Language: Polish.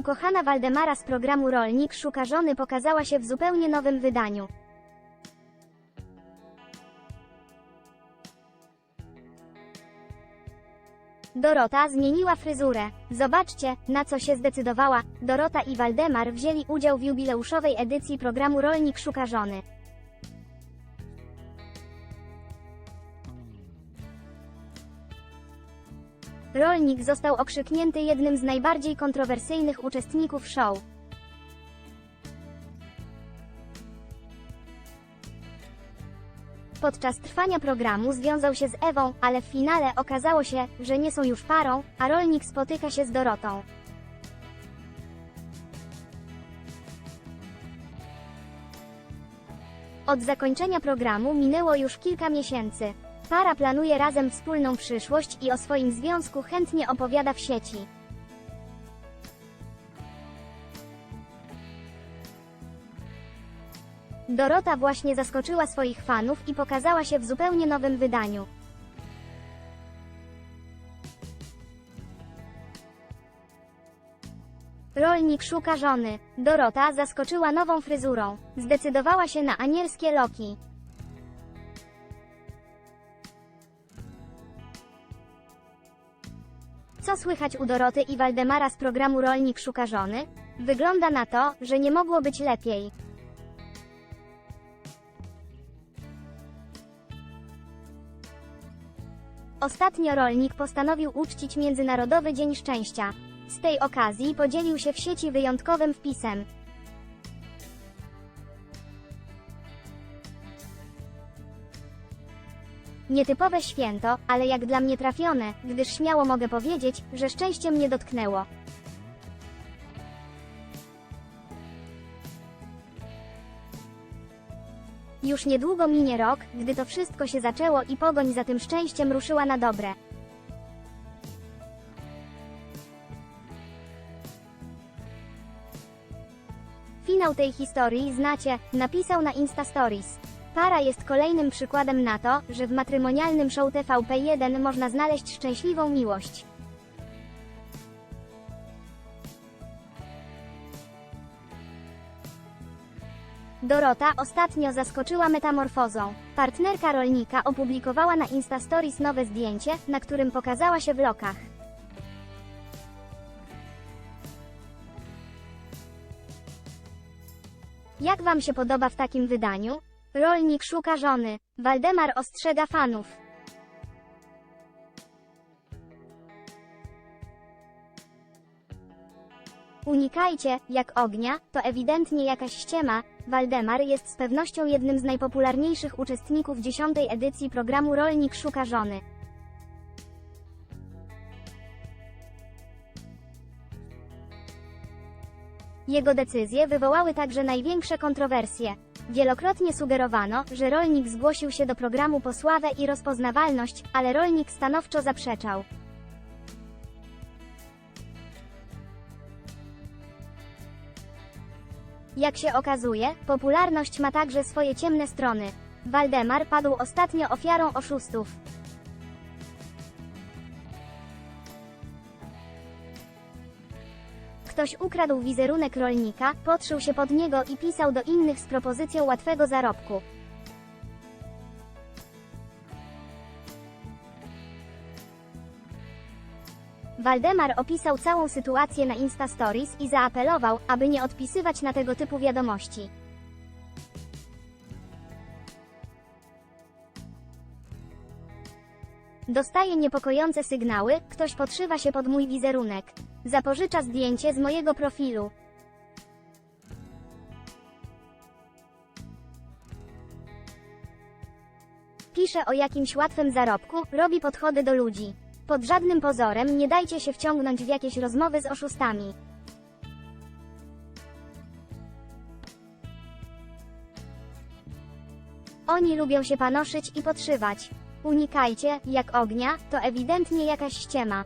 Ukochana Waldemara z programu Rolnik szuka żony pokazała się w zupełnie nowym wydaniu. Dorota zmieniła fryzurę. Zobaczcie, na co się zdecydowała. Dorota i Waldemar wzięli udział w jubileuszowej edycji programu Rolnik szuka żony. Rolnik został okrzyknięty jednym z najbardziej kontrowersyjnych uczestników show. Podczas trwania programu związał się z Ewą, ale w finale okazało się, że nie są już parą, a rolnik spotyka się z Dorotą. Od zakończenia programu minęło już kilka miesięcy. Para planuje razem wspólną przyszłość i o swoim związku chętnie opowiada w sieci. Dorota właśnie zaskoczyła swoich fanów i pokazała się w zupełnie nowym wydaniu. Rolnik szuka żony. Dorota zaskoczyła nową fryzurą. Zdecydowała się na anielskie loki. Co słychać u Doroty i Waldemara z programu Rolnik szuka żony? Wygląda na to, że nie mogło być lepiej. Ostatnio rolnik postanowił uczcić Międzynarodowy Dzień Szczęścia. Z tej okazji podzielił się w sieci wyjątkowym wpisem. Nietypowe święto, ale jak dla mnie trafione, gdyż śmiało mogę powiedzieć, że szczęście mnie dotknęło. Już niedługo minie rok, gdy to wszystko się zaczęło i pogoń za tym szczęściem ruszyła na dobre. Finał tej historii znacie, napisał na Insta Stories. Para jest kolejnym przykładem na to, że w matrymonialnym show TVP1 można znaleźć szczęśliwą miłość. Dorota ostatnio zaskoczyła metamorfozą. Partnerka rolnika opublikowała na Insta Stories nowe zdjęcie, na którym pokazała się w lokach. Jak wam się podoba w takim wydaniu? Rolnik szuka żony. Waldemar ostrzega fanów. Unikajcie, jak ognia, to ewidentnie jakaś ściema. Waldemar jest z pewnością jednym z najpopularniejszych uczestników dziesiątej edycji programu Rolnik szuka żony. Jego decyzje wywołały także największe kontrowersje. Wielokrotnie sugerowano, że rolnik zgłosił się do programu po sławę i rozpoznawalność, ale rolnik stanowczo zaprzeczał. Jak się okazuje, popularność ma także swoje ciemne strony. Waldemar padł ostatnio ofiarą oszustów. Ktoś ukradł wizerunek rolnika, podszył się pod niego i pisał do innych z propozycją łatwego zarobku. Waldemar opisał całą sytuację na Insta Stories i zaapelował, aby nie odpisywać na tego typu wiadomości. Dostaję niepokojące sygnały, ktoś podszywa się pod mój wizerunek. Zapożycza zdjęcie z mojego profilu. Pisze o jakimś łatwym zarobku, robi podchody do ludzi. Pod żadnym pozorem nie dajcie się wciągnąć w jakieś rozmowy z oszustami. Oni lubią się panoszyć i podszywać. Unikajcie, jak ognia, to ewidentnie jakaś ściema.